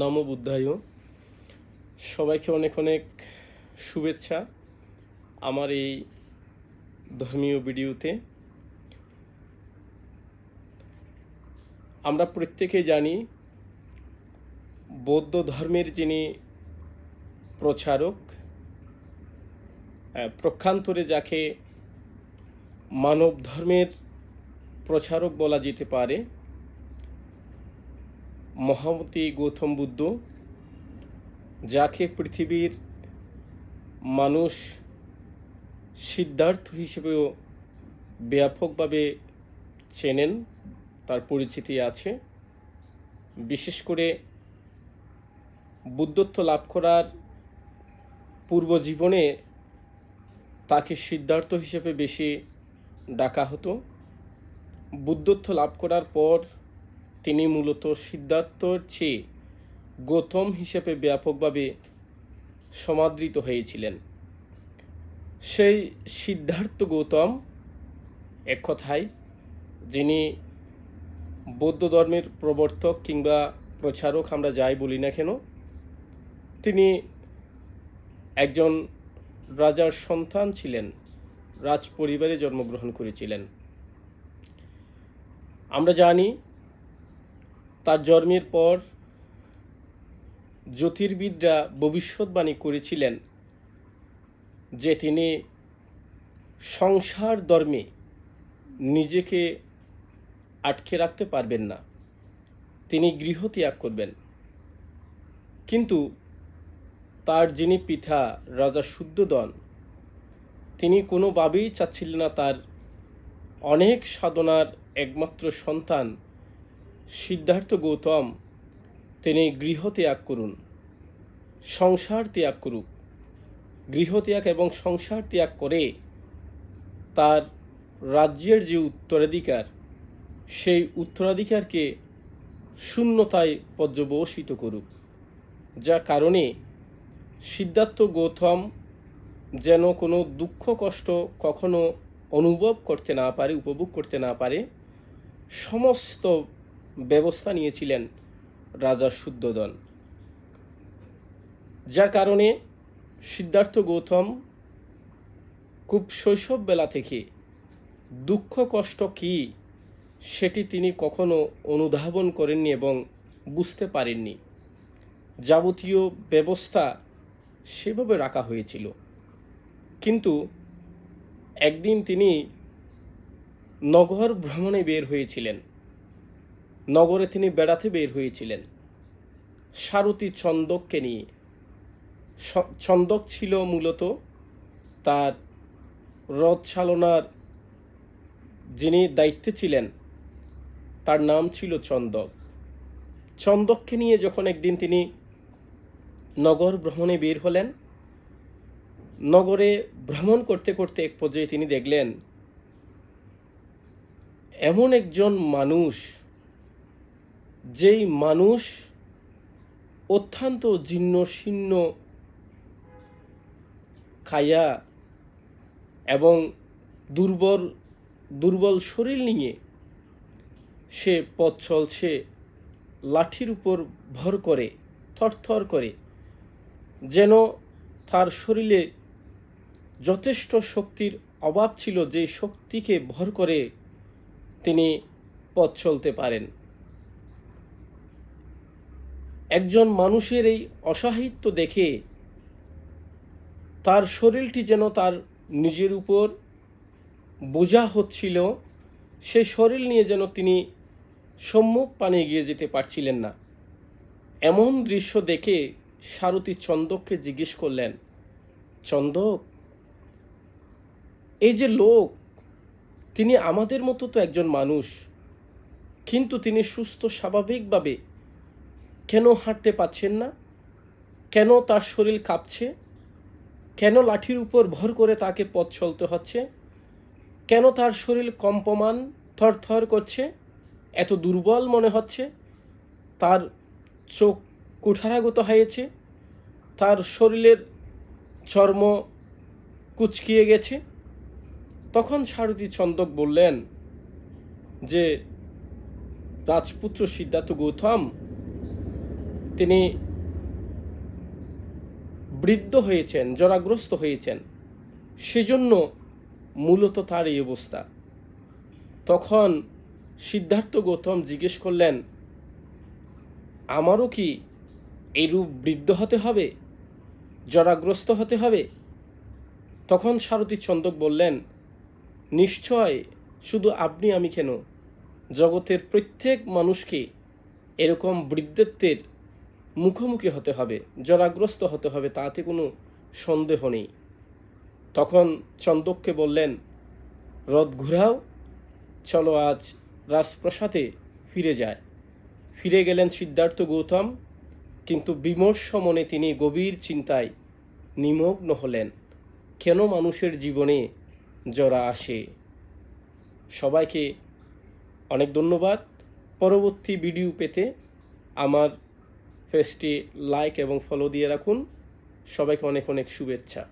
নম বুদ্ধায়। সবাইকে অনেক অনেক শুভেচ্ছা আমার এই ধর্মীয় ভিডিওতে। আমরা প্রত্যেকেই জানি বৌদ্ধ ধর্মের যিনি প্রচারক প্রক্ষান্তরে যাকে মানব ধর্মের প্রচারক বলা যেতে পারে মহামতি গৌতম বুদ্ধ, যাকে পৃথিবীর মানুষ সিদ্ধার্থ হিসেবেও ব্যাপকভাবে চেনেন, তার পরিচিতি আছে। বিশেষ করে বুদ্ধত্ব লাভ করার পূর্ব জীবনে তাকে সিদ্ধার্থ হিসেবে বেশি ডাকা হতো। বুদ্ধত্ব লাভ করার পর তিনি মূলত সিদ্ধার্থর চেয়ে গৌতম হিসেবে ব্যাপকভাবে সমাদৃত হয়েছিলেন। সেই সিদ্ধার্থ গৌতম এক কথায়, যিনি বৌদ্ধ ধর্মের প্রবর্তক কিংবা প্রচারক, আমরা যাই বলি না কেন, তিনি একজন রাজার সন্তান ছিলেন রাজ পরিবারে জন্মগ্রহণ করেছিলেন। আমরা জানি তার জন্মের পর জ্যোতির্বিদরা ভবিষ্যৎবাণী করেছিলেন যে তিনি সংসার ধর্মে নিজেকে আটকে রাখতে পারবেন না। তিনি গৃহ ত্যাগ করবেন। কিন্তু তার যিনি পিতা, রাজা শুদ্ধদন, তিনি কোনোভাবেই চাচ্ছিলেন না তার অনেক সাধনার একমাত্র সন্তান সিদ্ধার্থ গৌতম, তিনি গৃহ ত্যাগ করুন, সংসার ত্যাগ করুক। গৃহ ত্যাগ এবং সংসার ত্যাগ করে তার রাজ্যের যে উত্তরাধিকার, সেই উত্তরাধিকারকে শূন্যতায় পর্যবসিত করুক। যা কারণে সিদ্ধার্থ গৌতম যেন কোনো দুঃখ কষ্ট কখনো অনুভব করতে না পারে, উপভোগ করতে না পারে, সমস্ত ব্যবস্থা নিয়েছিলেন রাজা শুদ্ধোদন যার কারণে সিদ্ধার্থ গৌতম খুব শৈশববেলা থেকে দুঃখ, কষ্ট কী সেটি তিনি কখনো অনুধাবন করেননি এবং বুঝতে পারেননি। যাবতীয় ব্যবস্থা সেভাবে রাখা হয়েছিল। কিন্তু একদিন তিনি নগর ভ্রমণে বের হয়েছিলেন। নগরে তিনি বেড়াতে বের হয়েছিলেন। সারথী ছন্দককে নিয়ে। চন্দক ছিল মূলত তার রথ চালনার যিনি দায়িত্বে ছিলেন, তার নাম ছিল চন্দক চন্দককে নিয়ে যখন একদিন তিনি নগর ভ্রমণে বের হলেন, নগরে ভ্রমণ করতে করতে এক পর্যায়ে তিনি দেখলেন, এমন একজন মানুষ যেই মানুষ অত্যন্ত জীর্ণ শীর্ণ খাইয়া এবং দুর্বল দুর্বল শরীর নিয়ে সে পথ চলছে লাঠির উপর ভর করে, থরথর করে, যেন তার শরীরে যথেষ্ট শক্তির অভাব ছিল যে শক্তিকে ভর করে তিনি পথ চলতে পারেন। একজন মানুষের এই অসাহিত্য দেখে তার শরীরটি যেন তার নিজের উপর বোঝা হচ্ছিল, সে শরীর নিয়ে যেন তিনি সম্মুখ পানে এগিয়ে যেতে পারছিলেন না। এমন দৃশ্য দেখে সারথী চন্দককে জিজ্ঞেস করলেন, চন্দক, এই যে লোক, তিনি আমাদের মতো তো একজন মানুষ, কিন্তু তিনি সুস্থ স্বাভাবিকভাবে কেন হাঁটতে পাচ্ছেন না? কেন তার শরীর কাঁপছে? কেন লাঠির উপর ভর করে তাকে পথ চলতে হচ্ছে? কেন তার শরীর কম্পমান, থরথর করছে? এত দুর্বল মনে হচ্ছে? তার চোখ কুঠারাগত হয়েছে? তার শরীরের চর্ম কুচকিয়ে গেছে? তখন সারথী চন্দক বললেন যে, রাজপুত্র সিদ্ধার্থ গৌতম তিনি বৃদ্ধ হয়েছেন, জরাগ্রস্ত হয়েছেন। সেজন্য মূলত তার এই অবস্থা। তখন সিদ্ধার্থ গৌতম জিজ্ঞেস করলেন, আমারও কি এরূপ বৃদ্ধ হতে হবে? জরাগ্রস্ত হতে হবে? তখন সারথী চন্দক বললেন, নিশ্চয়, শুধু আপনি আমি কেন? জগতের প্রত্যেক মানুষকে এরকম বৃদ্ধত্বের মুখোমুখি হতে হবে, জরাগ্রস্ত হতে হবে, তাতে কোনো সন্দেহ নেই। তখন চন্দককে বললেন, রথ ঘুরাও, চলো আজ রাজপ্রাসাদে ফিরে যায় ফিরে গেলেন সিদ্ধার্থ গৌতম, কিন্তু বিমর্ষ মনে তিনি গভীর চিন্তায় নিমগ্ন হলেন, কেন মানুষের জীবনে জরা আসে? সবাইকে অনেক ধন্যবাদ। পরবর্তী ভিডিও পেতে আমার পেজটি লাইক এবং ফলো দিয়ে রাখুন। সবাইকে অনেক অনেক শুভেচ্ছা।